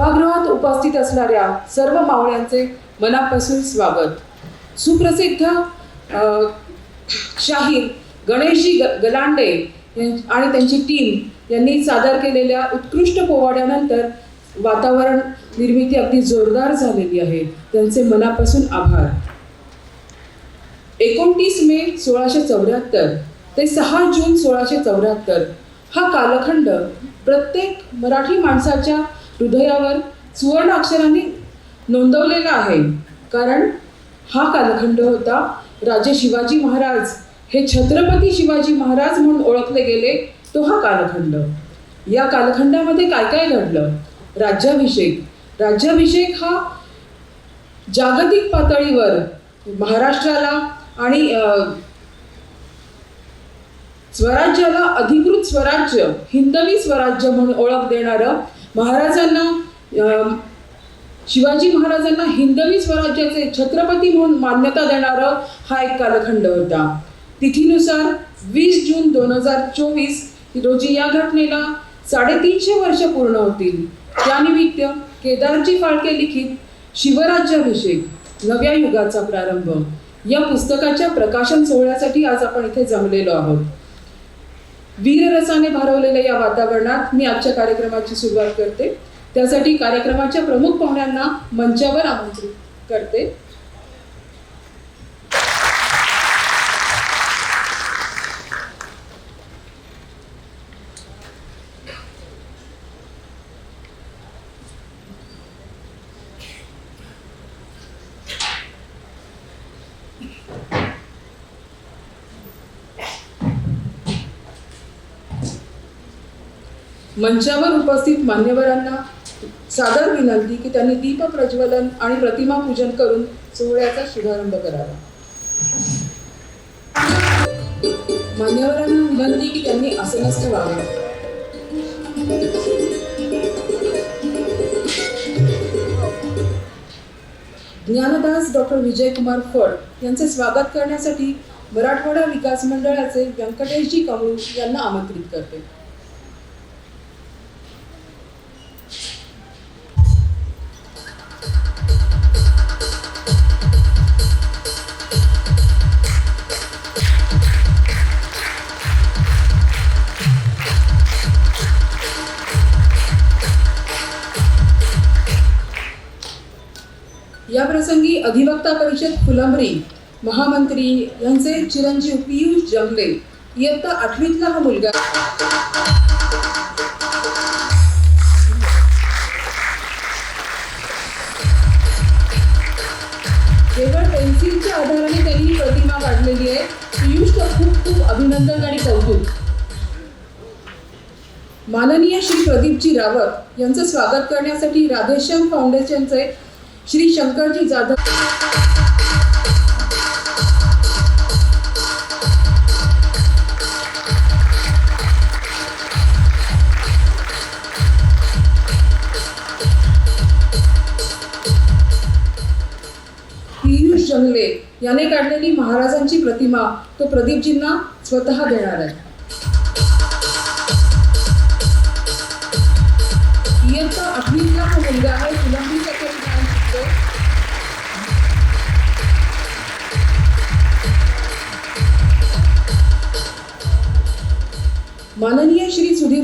सभागृहात उपस्थित असणाऱ्या सर्व मावळ्यांचे मनापासून स्वागत. सुप्रसिद्ध शाहीर गणेशजी ग गलांडे आणि त्यांची टीम यांनी सादर केलेल्या उत्कृष्ट पोवाड्यानंतर वातावरण निर्मिती अगदी जोरदार झालेली आहे. त्यांचे मनापासून आभार. एकोणतीस मे सोळाशे चौऱ्याहत्तर ते सहा जून सोळाशे चौऱ्याहत्तर हा कालखंड प्रत्येक मराठी माणसाच्या हृदयावर सुवर्ण अक्षरांनी नोंदवलेला आहे. कारण हा कालखंड होता राजे शिवाजी महाराज हे छत्रपती शिवाजी महाराज म्हणून ओळखले गेले तो हा कालखंड. या कालखंडामध्ये काय काय घडलं? राज्याभिषेक. राज्याभिषेक हा जागतिक पातळीवर महाराष्ट्राला आणि स्वराज्याला अधिकृत स्वराज्य हिंदवी स्वराज्य म्हणून ओळख देणारं महाराजांना शिवाजी महाराजांना हिंदवी स्वराज्याचे छत्रपती म्हणून मान्यता देणारं हा एक कालखंड होता. तिथीनुसार वीस जून दोन हजार चोवीस रोजी या घटनेला साडेतीनशे वर्ष पूर्ण होतील. त्यानिमित्त केदारजी फाळके लिखित शिवराज्याभिषेक नव्या युगाचा प्रारंभ. या पुस्तकाच्या प्रकाशन सोहळ्यासाठी आज आपण इथे जमलेलो आहोत. वीररसाने भारवलेल्या या वातावरणात मी आजच्या कार्यक्रमाची सुरुवात करते. त्यासाठी कार्यक्रमाच्या प्रमुख पाहुण्यांना मंचावर आमंत्रित करते. मंचावर उपस्थित मान्यवरांना सादर विनंती की त्यांनी दीप प्रज्वलन आणि प्रतिमा पूजन करून सोहळ्याचा शुभारंभ करावा. मान्यवरांना विनंती की त्यांनी आसनस्थ व्हावे. ज्ञानदास डॉक्टर विजयकुमार फड यांचे स्वागत करण्यासाठी मराठवाडा विकास मंडळाचे व्यंकटेशजी कमळू यांना आमंत्रित करते. अधिवक्ता परिषद फुलंबरी महामंत्री यांचे चिरंजीव पियुष जंगले इयत्ता आठवीतला हा मुलगा. केवळ पेन्सिलच्या आधाराने त्यांनी प्रतिमा काढलेली आहे. पियुषचं खूप खूप अभिनंदन आणि कौतुक. माननीय श्री प्रदीपजी रावत यांचं स्वागत करण्यासाठी राधेश्याम फाउंडेशनचे श्री शंकरजी जाधव पियुष जंगले याने काढलेली महाराजांची प्रतिमा तो प्रदीपजींना स्वतः देणार आहे.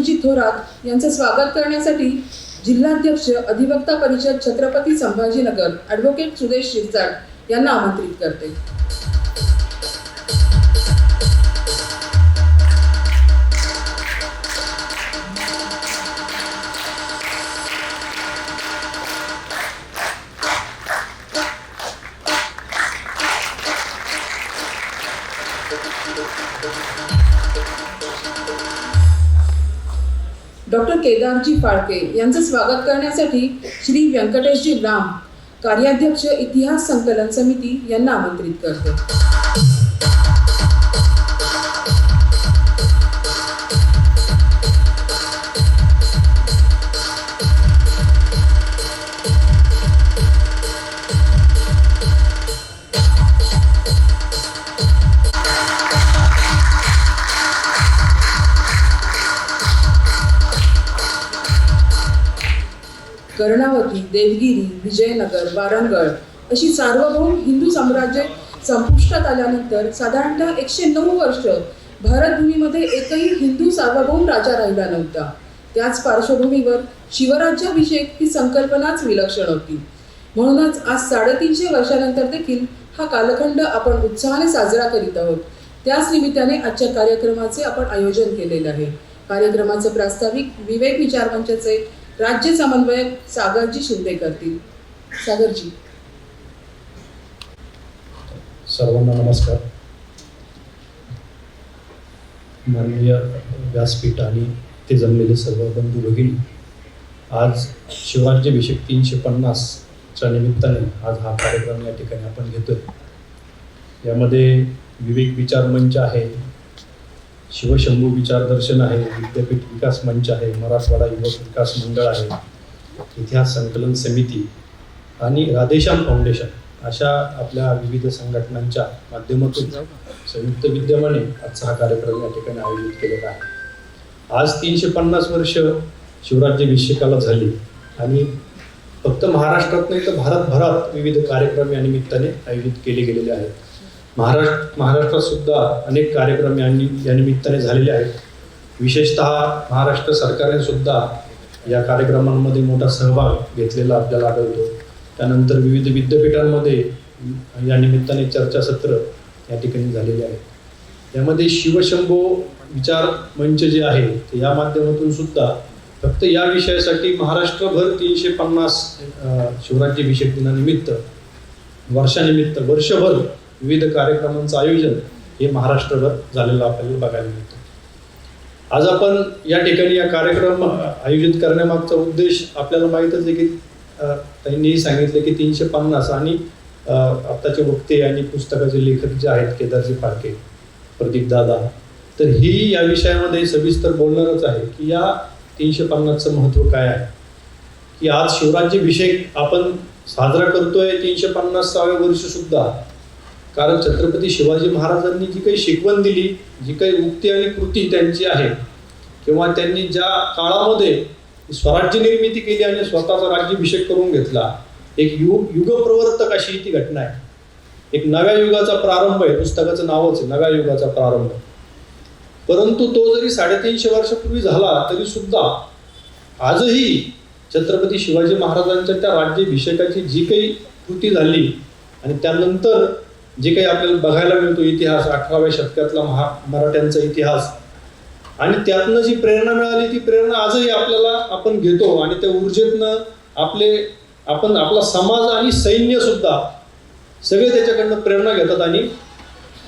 श्री थोरात यांचं स्वागत करण्यासाठी जिल्हाध्यक्ष अधिवक्ता परिषद छत्रपती संभाजीनगर ॲडव्होकेट सुदेश शिरसाट यांना आमंत्रित करते. केदारजी फाळके यांचं स्वागत करण्यासाठी श्री व्यंकटेशजी राम कार्याध्यक्ष इतिहास संकलन समिती यांना आमंत्रित करते. कर्णावती देवगिरी विजयनगर वारंगळ अशी सार्वभौम हिंदू साम्राज्य संपुष्टात आल्यानंतर साधारणतः एकशे नऊ वर्ष भारतभूमीमध्ये एकही हिंदू सार्वभौम राजा राहिला नव्हता. त्याच पार्श्वभूमीवर शिवराज्याभिषेक ही संकल्पनाच विलक्षण होती. म्हणूनच आज साडेतीनशे वर्षानंतर देखील हा कालखंड आपण उत्साहाने साजरा करीत आहोत. त्याच निमित्ताने आजच्या कार्यक्रमाचे आपण आयोजन केलेले आहे. कार्यक्रमाचे प्रास्ताविक विवेक विचार मंचाचे राज्य समन्वयक सागरजी शिंदे करतील. सागरजी. सर्वांना नमस्कार. माननीय व्यासपीठ आणि ते जमलेले सर्व बंधू भगिनी आज शिवराज्याभिषेक तीनशे पन्नासच्या निमित्ताने आज हा कार्यक्रम या ठिकाणी आपण घेतोय. यामध्ये विवेक विचार मंच आहे शिवशंभू विचारदर्शन आहे विद्यापीठ विकास मंच आहे मराठवाडा युवक विकास मंडळ आहे इतिहास संकलन समिती आणि राधेश्याम फाउंडेशन अशा आपल्या विविध संघटनांच्या माध्यमातून संयुक्त विद्यमाने आजचा हा कार्यक्रम या ठिकाणी आयोजित केलेला आहे. आज तीनशे पन्नास वर्ष शिवराज्याभिषेकाला झाली आणि फक्त महाराष्ट्रात नाही तर भारतभरात विविध कार्यक्रम या निमित्ताने आयोजित केले गेलेले आहेत. महाराष्ट्र महाराष्ट्रात सुद्धा अनेक कार्यक्रम यांनी या निमित्ताने झालेले आहेत. विशेषतः महाराष्ट्र सरकारने सुद्धा या कार्यक्रमांमध्ये मोठा सहभाग घेतलेला आपल्याला आढळतो. त्यानंतर विविध विद्यापीठांमध्ये या निमित्ताने चर्चासत्र या ठिकाणी झालेले आहेत. यामध्ये शिवशंभो विचार मंच जे आहे ते या माध्यमातून सुद्धा फक्त या विषयासाठी महाराष्ट्रभर तीनशे पन्नास शिवराज्याभिषेक दिनानिमित्त वर्षानिमित्त वर्षभर विविध कार्यक्रमांचं आयोजन हे महाराष्ट्रभर झालेलं आपल्याला बघायला मिळतं. आज आपण या ठिकाणी या कार्यक्रम आयोजित करण्यामागचा उद्देश आपल्याला माहीतच आहे की त्यांनी त्यांनीही सांगितले की तीनशे पन्नास आणि आत्ताचे वक्ते आणि पुस्तकाचे लेखक जे आहेत केदारजी फाळके प्रदीप दादा तर ही या विषयामध्ये सविस्तर बोलणारच आहे की या तीनशे पन्नासचं महत्त्व काय आहे? की आज शिवराज्याभिषेक आपण साजरा करतोय तीनशे पन्नासाव्या वर्ष सुद्धा कारण छत्रपती शिवाजी महाराजांनी जी काही शिकवण दिली जी काही उक्ती आणि कृती त्यांची आहे किंवा त्यांनी ज्या काळामध्ये स्वराज्य निर्मिती केली आणि स्वतःचा राज्याभिषेक करून घेतला एक युग युगप्रवर्तक अशी ती घटना आहे. एक नव्या युगाचा प्रारंभ आहे पुस्तकाचं नावच आहे नव्या युगाचा प्रारंभ. परंतु तो जरी साडेतीनशे वर्षापूर्वी झाला तरी सुद्धा आजही छत्रपती शिवाजी महाराजांच्या त्या राज्याभिषेकाची जी काही कृती झाली आणि त्यानंतर जे काही आपल्याला बघायला मिळतो इतिहास अठराव्या शतकातला महा मराठ्यांचा इतिहास. आणि त्यातनं जी प्रेरणा मिळाली ती प्रेरणा आजही आपल्याला आपण घेतो. आणि त्या ऊर्जेतनं आपले आपण आपला समाज आणि सैन्य सुद्धा सगळे त्याच्याकडनं प्रेरणा घेतात. आणि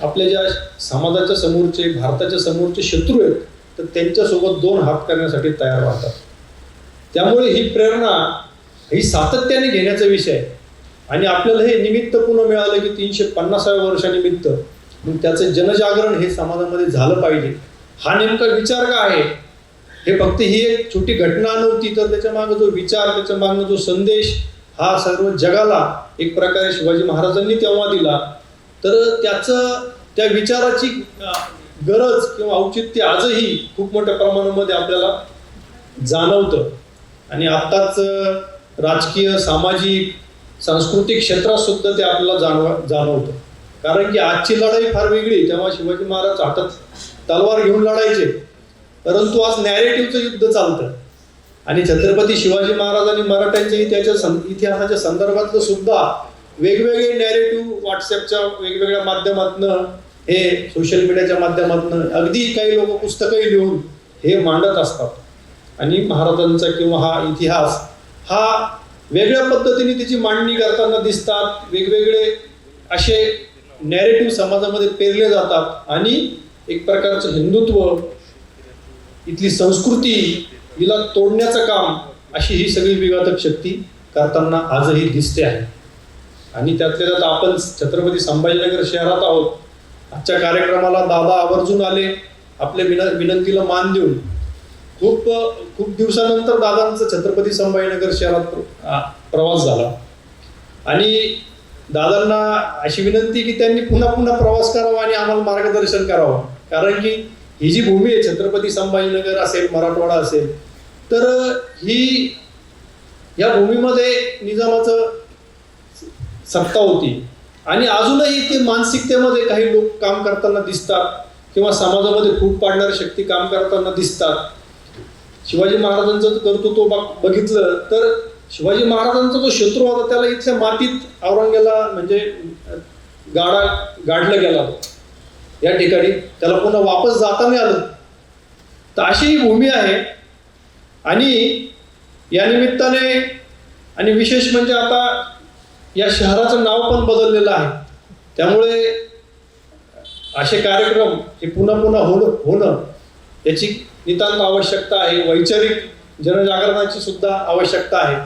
आपल्या ज्या समाजाच्या समोरचे भारताच्या समोरचे शत्रू आहेत तर त्यांच्यासोबत दोन हात करण्यासाठी तयार राहतात. त्यामुळे ही प्रेरणा ही सातत्याने घेण्याचा विषय आहे. आणि आपल्याला हे निमित्त पुन्हा मिळालं की तीनशे पन्नासाव्या वर्षानिमित्त. मग त्याचं जनजागरण हे समाजामध्ये झालं पाहिजे. हा नेमका विचार का आहे? हे फक्त ही एक छोटी घटना नव्हती तर त्याच्या मागं जो विचार त्याच्या मागं जो संदेश हा सर्व जगाला एक प्रकारे शिवाजी महाराजांनी तेव्हा दिला. तर त्याचं त्या विचाराची गरज किंवा औचित्य आजही खूप मोठ्या प्रमाणामध्ये आपल्याला जाणवतं. आणि आत्ताच राजकीय सामाजिक सांस्कृतिक क्षेत्रात सुद्धा ते आपल्याला जाणवा जाणवतं. कारण की आजची लढाई फार वेगळी तेव्हा शिवाजी महाराज हातात तलवार घेऊन लढायचे. परंतु आज नॅरेटिव्हचं युद्ध चालतं. आणि छत्रपती शिवाजी महाराज आणि मराठ्यांच्या इतिहाच्या सं इतिहासाच्या संदर्भातलं सुद्धा वेगवेगळे नॅरेटिव्ह व्हॉट्सअपच्या वेगवेगळ्या माध्यमातनं हे सोशल मीडियाच्या माध्यमातनं अगदी काही लोक पुस्तकंही लिहून हे मांडत असतात. आणि महाराजांचा किंवा हा इतिहास हा वेगळ्या पद्धतीने तिची मांडणी करताना दिसतात. वेगवेगळे असे नॅरेटिव्ह समाजामध्ये पेरले जातात. आणि एक प्रकारचं हिंदुत्व इथली संस्कृती हिला तोडण्याचं काम अशी ही सगळी विघातक शक्ती करताना आजही दिसते आहे. आणि त्यातल्या त्यात आपण छत्रपती संभाजीनगर शहरात आहोत. आजच्या कार्यक्रमाला दादा आवर्जून आले. आपल्या विन विनंतीला मान देऊन खूप खूप दिवसानंतर दादांचं छत्रपती संभाजीनगर शहरात प्रवास झाला. आणि दादांना अशी विनंती की त्यांनी पुन्हा पुन्हा प्रवास करावा आणि आम्हाला मार्गदर्शन करावं. कारण की ही जी भूमी आहे छत्रपती संभाजीनगर असेल मराठवाडा असेल तर ही या भूमीमध्ये निजामाचं सत्ता होती. आणि अजूनही ते मानसिकतेमध्ये काही लोक काम करताना दिसतात किंवा समाजामध्ये फूट पाडणारी शक्ती काम करताना दिसतात. शिवाजी महाराजांचं जर कर्तृत्व बघ- बघितलं तर शिवाजी महाराजांचा जो शत्रू होता त्याला इथल्या मातीत औरंगाला म्हणजे गाडा गाडला गेला होता. या ठिकाणी त्याला पुन्हा वापस जाता नाही आलं. तर अशी ही भूमी आहे. आणि या निमित्ताने आणि विशेष म्हणजे आता या शहराचं नाव पण बदललेलं आहे. त्यामुळे असे कार्यक्रम हे पुन्हा पुन्हा होणं होणं याची नितांत आवश्यकता आहे. वैचारिक जनजागरणाची सुद्धा आवश्यकता आहे.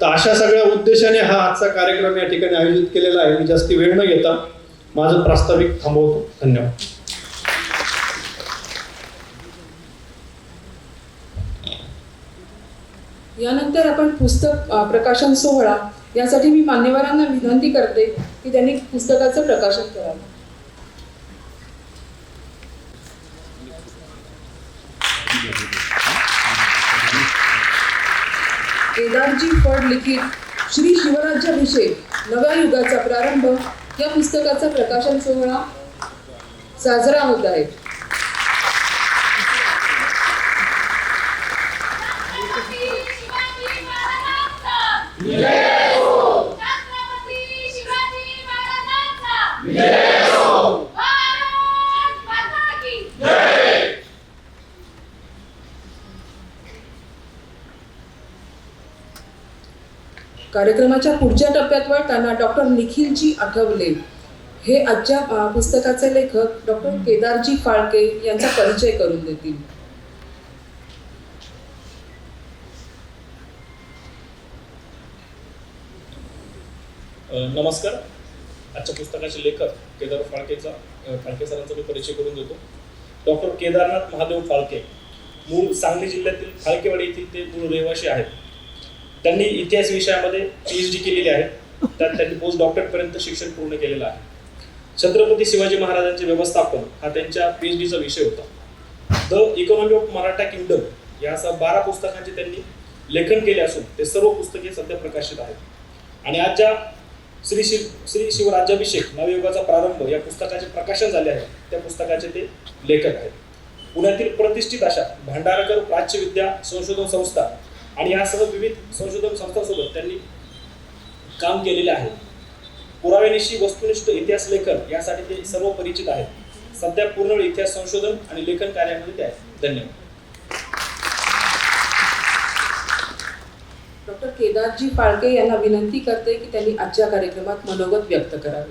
तर अशा सगळ्या उद्देशाने हा आजचा कार्यक्रम या ठिकाणी आयोजित केलेला आहे. मी जास्ती वेळ न घेता माझं प्रास्ताविक थांबवतो. धन्यवाद. यानंतर आपण पुस्तक प्रकाशन सोहळा यासाठी मी मान्यवरांना विनंती करते की त्यांनी पुस्तकाचं प्रकाशन करावं. केदारजी फड लिखित श्री शिवराज्याभिषेक नव्या युगाचा प्रारंभ. या पुस्तकाचा प्रकाशन सोहळा साजरा होत आहे. Yeah शिवाजी महाराजांचा जय हो छत्रपती शिवाजी महाराजांचा जय हो भारत माता की कार्यक्रमाच्या पुढच्या टप्प्यात वळताना डॉक्टर निखिलजी आठवले. हे आजच्या पुस्तकाचे लेखक डॉक्टर केदारजी फाळके यांचा परिचय करून देतील. नमस्कार. आजच्या पुस्तकाचे लेखक केदार फाळकेचा फाळके सरांचा मी परिचय करून देतो. डॉक्टर केदारनाथ महादेव फाळके मूळ सांगली जिल्ह्यातील फाळकेवाडी येथील ते मूळ रहिवासी आहेत. त्यांनी इतिहास विषयामध्ये पी एच डी केलेली आहे. त्यात त्यांनी पोस्ट डॉक्टरेटपर्यंत शिक्षण पूर्ण केलेलं आहे. छत्रपती शिवाजी महाराजांचे व्यवस्थापन हा त्यांच्या पी एच डीचा विषय होता. The economy of Maratha kingdom या असा बारा पुस्तकांचे त्यांनी लेखन केले असून ते सर्व पुस्तके सध्या प्रकाशित आहेत. आणि आज ज्या श्री शिव श्री शिवराज्याभिषेक नवयुगाचा प्रारंभ या पुस्तकाचे प्रकाशन झाले आहे त्या पुस्तकाचे ते लेखक आहेत. पुण्यातील प्रतिष्ठित अशा भांडारकर प्राच्यविद्या संशोधन संस्था आणि यासह विविध संशोधन संस्थांसोबत त्यांनी काम केलेले आहे. पुराव्यानिशी वस्तुनिष्ठ इतिहास लेखन यासाठी ते सर्व परिचित आहेत. सध्या पूर्ण वेळ इतिहास संशोधन आणि लेखन कार्यामध्ये ते आहेत. धन्यवाद. डॉक्टर केदारजी फाळके यांना विनंती करते की त्यांनी आजच्या कार्यक्रमात मनोगत व्यक्त करावे.